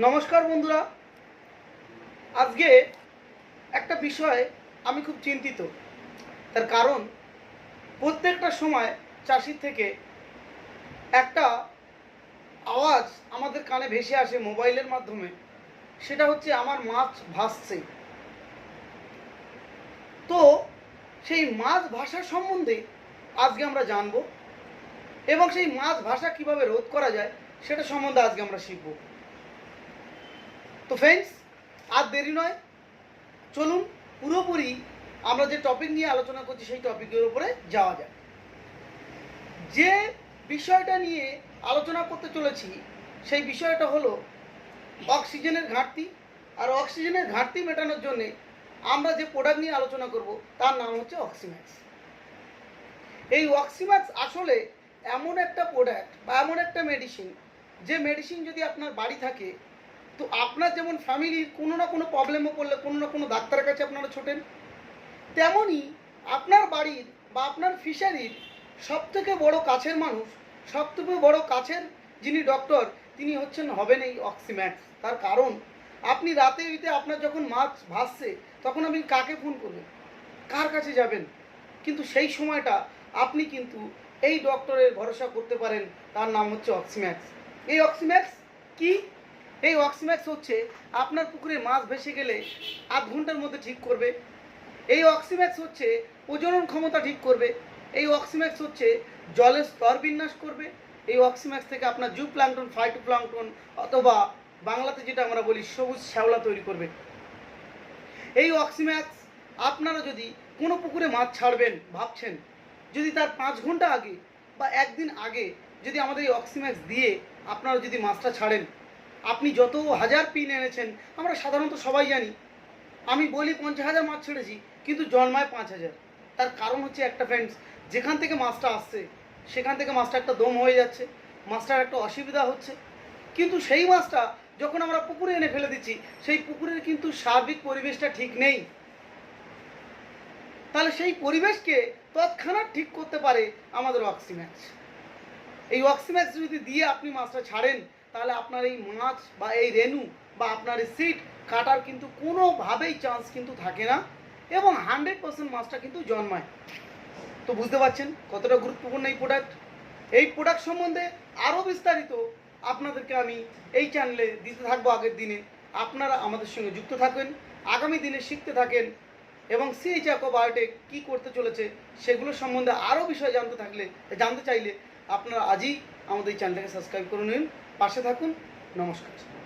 নমস্কার বন্ধুরা। আজকে একটা বিষয় আমি খুব চিন্তিত। তার কারণ, প্রত্যেকটা সময় চাষির থেকে একটা আওয়াজ আমাদের কানে ভেসে আসে মোবাইলের মাধ্যমে। সেটা হচ্ছে আমার মাছ ভাসছে। তো সেই মাছ ভাষা সম্বন্ধে আজকে আমরা জানব এবং সেই মাছ ভাষা কীভাবে রোধ করা যায়, সেটা সম্বন্ধে আজকে আমরা শিখব। তো ফ্রেন্ডস আর দেরি নয়। চলুন, পুরোপুরি আমরা যে টপিক নিয়ে আলোচনা করছি, সেই টপিকের উপরে যাওয়া যায় যে বিষয়টা নিয়ে আলোচনা করতে চলেছি, সেই বিষয়টা হলো অক্সিজেনের ঘাটতি। আর অক্সিজেনের ঘাটতি মেটানোর জন্য আমরা যে প্রোডাক্ট নিয়ে আলোচনা করব, তার নাম হচ্ছে অক্সিম্যাক্স। এই অক্সিম্যাক্স আসলে এমন একটা প্রোডাক্ট বা এমন একটা মেডিসিন যে মেডিসিন যদি আপনার বাড়ি থাকে তো আপনার যেমন ফ্যামিলির কোনো না কোনো প্রবলেমে পড়লে কোনো না কোনো ডাক্তারের কাছে আপনারা ছোটেন, তেমনই আপনার বাড়ির বা আপনার ফিশারির সব থেকে বড় কাছের মানুষ সব থেকে বড় কাছের যিনি ডক্টর তিনি হচ্ছেন হবেন এই অক্সিম্যাক্স তার কারণ, আপনি রাতে উইতে আপনার যখন মাছ ভাসছে, তখন আপনি কাকে ফোন করবেন? কার কাছে যাবেন? কিন্তু সেই সময়টা আপনি কিন্তু এই ডক্টরের ভরসা করতে পারেন, তার নাম হচ্ছে অক্সিম্যাক্স এই অক্সিম্যাক্স কি? এই অক্সিম্যাক্স হচ্ছে আপনার পুকুরে মাছ ভেসে গেলে আধ ঘণ্টার মধ্যে ঠিক করবে। এই অক্সিম্যাক্স হচ্ছে প্রজনন ক্ষমতা ঠিক করবে। এই অক্সিম্যাক্স হচ্ছে জলের স্তর বিন্যাস করবে। এই অক্সিম্যাক্স থেকে আপনার জু প্লাঙ্কটন ফাইটো প্লাঙ্কটন অথবা বাংলাতে যেটা আমরা বলি সবুজ শ্যাওলা তৈরি করবে। এই অক্সিম্যাক্স আপনারা যদি কোনো পুকুরে মাছ ছাড়বেন, ভাবছেন যদি তার পাঁচ ঘণ্টা আগে বা একদিন আগে যদি আমাদের এই অক্সিম্যাক্স দিয়ে আপনারা যদি মাছটা ছাড়েন আপনি যত হাজার পিন এনেছেন, আমরা সাধারণত সবাই জানি। আমি বলি পঞ্চাশ হাজার মাছ ছেড়েছি, কিন্তু জন্মায় পাঁচ হাজার। তার কারণ হচ্ছে একটা ফ্রেন্ডস যেখান থেকে মাছটা আসছে, সেখান থেকে মাছটা একটা দম হয়ে যাচ্ছে, মাছটার একটা অসুবিধা হচ্ছে। কিন্তু সেই মাছটা যখন আমরা পুকুরে এনে ফেলে দিচ্ছি, সেই পুকুরের কিন্তু সার্বিক পরিবেশটা ঠিক নেই। তাহলে সেই পরিবেশকে তৎক্ষণাৎ ঠিক করতে পারে আমাদের অক্সিম্যাক্স এই অক্সিম্যাক্স যদি দিয়ে আপনি মাছটা ছাড়েন তাহলে আপনার এই মাছ বা এই রেনু বা আপনার এই সিট কাটার কিন্তু কোনোভাবেই চান্স কিন্তু থাকে না এবং হান্ড্রেড পার্সেন্ট মাছটা কিন্তু জন্মায়। তো বুঝতে পারছেন কতটা গুরুত্বপূর্ণ এই প্রোডাক্ট এই প্রোডাক্ট সম্বন্ধে আরও বিস্তারিত আপনাদেরকে আমি এই চ্যানেলে দিতে থাকব আগের দিনে। আপনারা আমাদের সঙ্গে যুক্ত থাকেন আগামী দিনে শিখতে থাকেন এবং সিএইচ অ্যাকো বায়োটেক কী করতে চলেছে সেগুলো সম্বন্ধে আরও বিষয় জানতে থাকলে, জানতে চাইলে আপনারা আজই আমাদের এই চ্যানেলটাকে সাবস্ক্রাইব করে নিন। পাশে থাকুন। নমস্কার।